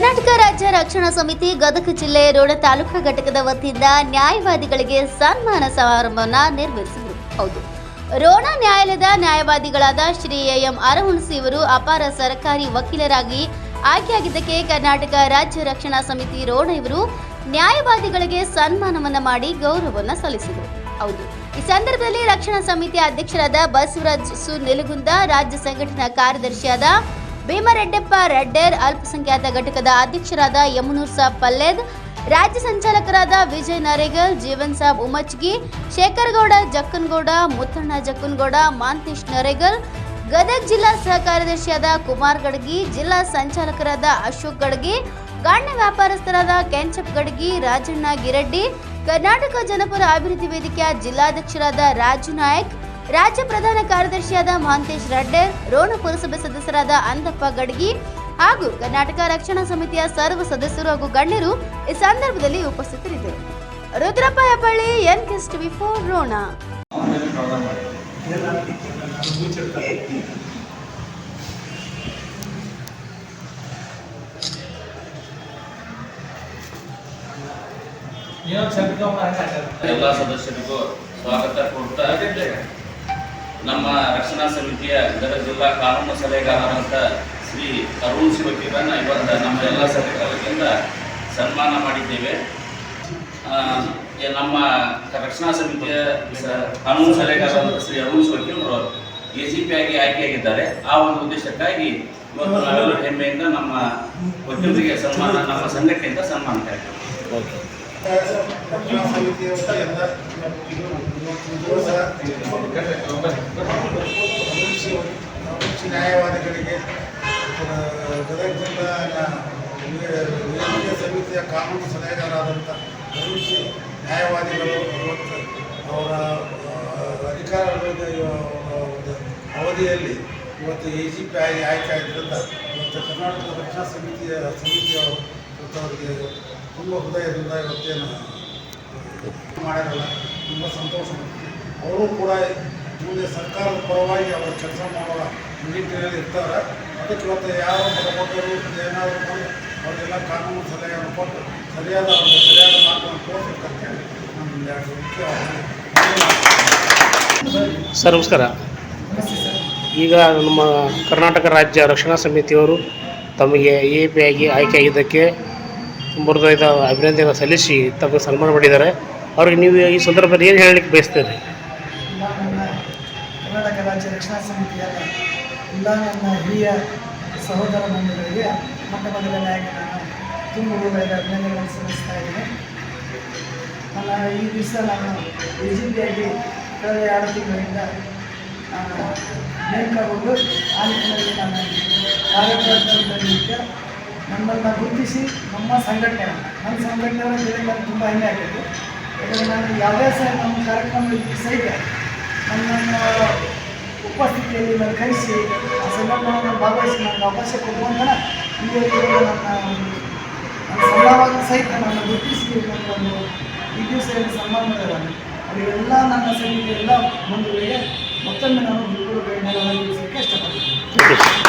ಕರ್ನಾಟಕ ರಾಜ್ಯ ರಕ್ಷಣಾ ಸಮಿತಿ ಗದಗ ಜಿಲ್ಲೆ ರೋಣ ತಾಲೂಕಾ ಘಟಕದ ವತಿಯಿಂದ ನ್ಯಾಯವಾದಿಗಳಿಗೆ ಸನ್ಮಾನ ಸಮಾರಂಭವನ್ನ ನಿರ್ವಹಿಸಿದರು ಹೌದು. ರೋಣ ನ್ಯಾಯಾಲಯದ ನ್ಯಾಯವಾದಿಗಳಾದ ಶ್ರೀ ಎಂ ಅರಹುಣಸಿ ಇವರು ಅಪಾರ ಸರ್ಕಾರಿ ವಕೀಲರಾಗಿ ಆಯ್ಕೆಯಾಗಿದ್ದಕ್ಕೆ ಕರ್ನಾಟಕ ರಾಜ್ಯ ರಕ್ಷಣಾ ಸಮಿತಿ ರೋಣ ಇವರು ನ್ಯಾಯವಾದಿಗಳಿಗೆ ಸನ್ಮಾನವನ್ನ ಮಾಡಿ ಗೌರವವನ್ನ ಸಲ್ಲಿಸಿದರು. ಹೌದು. ಈ ಸಂದರ್ಭದಲ್ಲಿ ರಕ್ಷಣಾ ಸಮಿತಿ ಅಧ್ಯಕ್ಷರಾದ ಬಸವರಾಜ್ ಸು ನೆಲಗುಂದ ರಾಜ್ಯ ಸಂಘಟನಾ ಕಾರ್ಯದರ್ಶಿಯಾದ ಭೀಮರೆಡ್ಡಪ್ಪ ರೆಡ್ಡೇರ್ ಅಲ್ಪಸಂಖ್ಯಾತ ಘಟಕದ ಅಧ್ಯಕ್ಷರಾದ ಯಮುನೂರ್ ಸಾಬ್ ಪಲ್ಲೇದ್, ರಾಜ್ಯ ಸಂಚಾಲಕರಾದ ವಿಜಯ್ ನರೇಗಲ್, ಜೀವನ್ ಸಾಬ್ ಉಮಚ್ಗಿ, ಶೇಖರ್ಗೌಡ ಜಕ್ಕನ್ಗೌಡ, ಮುತ್ತಣ್ಣ ಜಕ್ಕನ್ಗೌಡ, ಮಾಂತೇಶ್ ನರೇಗಲ್, ಗದಗ ಜಿಲ್ಲಾ ಸಹ ಕಾರ್ಯದರ್ಶಿಯಾದ ಕುಮಾರ್ ಗಡ್ಗಿ, ಜಿಲ್ಲಾ ಸಂಚಾಲಕರಾದ ಅಶೋಕ್ ಗಡ್ಗಿ, ಗಣ್ಯ ವ್ಯಾಪಾರಸ್ಥರಾದ ಕೆಂಚಪ್ ಗಡ್ಗಿ, ರಾಜಣ್ಣ ಗಿರಡ್ಡಿ, ಕರ್ನಾಟಕ ಜನಪರ ಅಭಿವೃದ್ಧಿ ವೇದಿಕೆಯ ಜಿಲ್ಲಾಧ್ಯಕ್ಷರಾದ ರಾಜು ನಾಯಕ್ ರಾಜ್ಯ ಪ್ರಧಾನ ಕಾರ್ಯದರ್ಶಿಯಾದ ಮಹಾಂತೇಶ್ ರಡ್ಡೇರ್ ರೋಣ ಪುರಸಭೆ ಸದಸ್ಯರಾದ ಅಂದಪ್ಪ ಗಡ್ಗಿ ಹಾಗೂ ಕರ್ನಾಟಕ ರಕ್ಷಣಾ ಸಮಿತಿಯ ಸರ್ವ ಸದಸ್ಯರು ಹಾಗೂ ಗಣ್ಯರು ಈ ಸಂದರ್ಭದಲ್ಲಿ ಉಪಸ್ಥಿತರಿದ್ದರು. Rudrappa Hebballi N KS TV four Rona ಎಲ್ಲ ಸದಸ್ಯರಿಗೂ ಸ್ವಾಗತ ಕೊಡ್ತಾ ನಮ್ಮ ರಕ್ಷಣಾ ಸಮಿತಿಯ ಗದಗ ಜಿಲ್ಲಾ ಕಾನೂನು ಸಲಹೆಗಾರರಂತ ಶ್ರೀ ಅರುಣ್ ಶಿವಕಿರನ್ ಇವತ್ತು ನಮ್ಮ ಎಲ್ಲ ಸಲಹೆಗಾರರಿಂದ ಸನ್ಮಾನ ಮಾಡಿದ್ದೇವೆ. ಆ, ನಮ್ಮ ರಕ್ಷಣಾ ಸಮಿತಿಯ ಕಾನೂನು ಸಲಹೆಗಾರರಂತ ಶ್ರೀ ಅರುಣ್ ಶಿವಕಿರನ್ ಅವರು ಎ ಸಿ ಪಿ ಆಗಿ ಆಯ್ಕೆಯಾಗಿದ್ದಾರೆ. ಆ ಒಂದು ಉದ್ದೇಶಕ್ಕಾಗಿ ಇವತ್ತು ನಾವೆಲ್ಲರೂ ಹೆಮ್ಮೆಯಿಂದ ನಮ್ಮ ವಕೀಲರಿಗೆ ಸನ್ಮಾನ ನಮ್ಮ ಸಂಘಟನೆಯಿಂದ ಸನ್ಮಾನ ಕಾರ್ಯಕ್ರಮ. ರಕ್ಷಣಾ ಸಮಿತಿಯ ವತಿಯಿಂದ ಇವತ್ತು ಸಹ ಅಭಿರುಚಿ ಅಭಿರುಚಿ ನ್ಯಾಯವಾದಿಗಳಿಗೆ ಆ, ಗದಗ ಜಿಲ್ಲಾ ವೇದಿಕೆ ಸಮಿತಿಯ ಕಾನೂನು ಸಲಹೆಗಾರರಾದಂಥ ಅಭಿರುಚಿ ನ್ಯಾಯವಾದಿಗಳು ಮತ್ತು ಅವರ ಅಧಿಕಾರ ಒಂದು ಅವಧಿಯಲ್ಲಿ ಇವತ್ತು ಎ ಜಿ ಪಿ ಆಗಿ ಆಯ್ಕೆ ಆಗಿದ್ದರಿಂದ ಇವತ್ತು ಕರ್ನಾಟಕ ರಕ್ಷಣಾ ಸಮಿತಿಯ ಸಮಿತಿಯ ಇವತ್ತು ಅವರಿಗೆ ತುಂಬ ಹೃದಯದಿಂದ ಇವತ್ತೇನು ಮಾಡ್ಯಾರಲ್ಲ ತುಂಬ ಸಂತೋಷ. ಅವರು ಕೂಡ ಮುಂದೆ ಸರ್ಕಾರದ ಪರವಾಗಿ ಅವರು ಕೆಲಸ ಮಾಡುವ ನಿಟ್ಟಿನಲ್ಲಿ ಇರ್ತಾರೆ ಅದಕ್ಕೆ ಇವತ್ತು ಯಾವ ಬಡಬಗ್ಗರು ಏನಾದರೂ ಬಂದು ಅವರಿಗೆಲ್ಲ ಕಾನೂನು ಸಲಹೆಯನ್ನು ಕೊಟ್ಟು ಸರಿಯಾದ ಅವ್ರಿಗೆ ಸರಿಯಾದ ಮಾರ್ಗವನ್ನು ತೋರಿಸ್ಬೇಕಂತ ಹೇಳಿ ನಮ್ಮ ಸರ್ ನಮಸ್ಕಾರ. ಈಗ ನಮ್ಮ ಕರ್ನಾಟಕ ರಾಜ್ಯ ರಕ್ಷಣಾ ಸಮಿತಿಯವರು ತಮಗೆ ಎ ಪಿ ಆಗಿ ಆಯ್ಕೆಯಾಗಿದ್ದಕ್ಕೆ ತುಂಬ ಹೃದಯದ ಅಭಿನಂದನೆ ಸಲ್ಲಿಸಿ ತಮಗೆ ಸನ್ಮಾನ ಮಾಡಿದ್ದಾರೆ. ಅವ್ರಿಗೆ ನೀವು ಈ ಸಂದರ್ಭದಲ್ಲಿ ಏನು ಹೇಳಲಿಕ್ಕೆ ಬಯಸ್ತೀರಿ? ಕರ್ನಾಟಕ ರಾಜ್ಯ ರಕ್ಷಣಾ ಸಮಿತಿಯ ಎಲ್ಲ ನನ್ನ ಹಿರಿಯ ಸಹೋದರ ಬಂಧುಗಳಿಗೆ ಮೊಟ್ಟ ಮೊದಲನೆಯಾಗಿ ನಾನು ತುಂಬ ಹೃದಯದ ಅಭಿನಂದನೆಗಳನ್ನು ಸಲ್ಲಿಸ್ತಾ ಇದ್ದೀನಿ. ನನ್ನ ಈ ದಿವಸ ನಾನು ಎ ಜಿ ಪಿ ಆಗಿ ಕಳೆದ ಎರಡು ತಿಂಗಳಿಂದ ನೇಮಕಗೊಂಡು ಆ ನಿಟ್ಟಿನಲ್ಲಿ ನಾನು ಕಾರ್ಯಪ್ರವೃತ್ತಿಯ ನಮ್ಮನ್ನು ಗುರುತಿಸಿ ನಮ್ಮ ಸಂಘಟನೆ ನನ್ನ ಕೇಳಿ ನನಗೆ ತುಂಬ ಹೆಮ್ಮೆ ಆಗೈತೆ ಯಾಕಂದರೆ ನಾನು ಯಾವುದೇ ಸಹ ನಮ್ಮ ಕಾರ್ಯಕ್ರಮದಲ್ಲಿ ಸಹಿತ ನನ್ನನ್ನು ಉಪಸ್ಥಿತಿಯಲ್ಲಿ ನಾನು ಕರೆಸಿ ಆ ಸಂದರ್ಭವನ್ನು ಭಾಗವಹಿಸಿ ನನಗೆ ಅವಕಾಶ ಕೊಡುವಂತ ಇಲ್ಲಿವರೆಗೂ ನನ್ನ ಸಮಾಜ ಸಹಿತ ನನ್ನ ಗುರುತಿಸಿ ಒಂದು ಈ ದಿವಸ ಮಾಡಿದ್ದಾರೆ ಅವರಿಗೆಲ್ಲ ನನ್ನ ಸಮಿತಿಯ ಎಲ್ಲ ಮುಂದುವರೆಗೆ ಮತ್ತೊಮ್ಮೆ ನಾನು ಗುರುಗಳು ಬೇಡ ಇಷ್ಟಪಡ್ತೀನಿ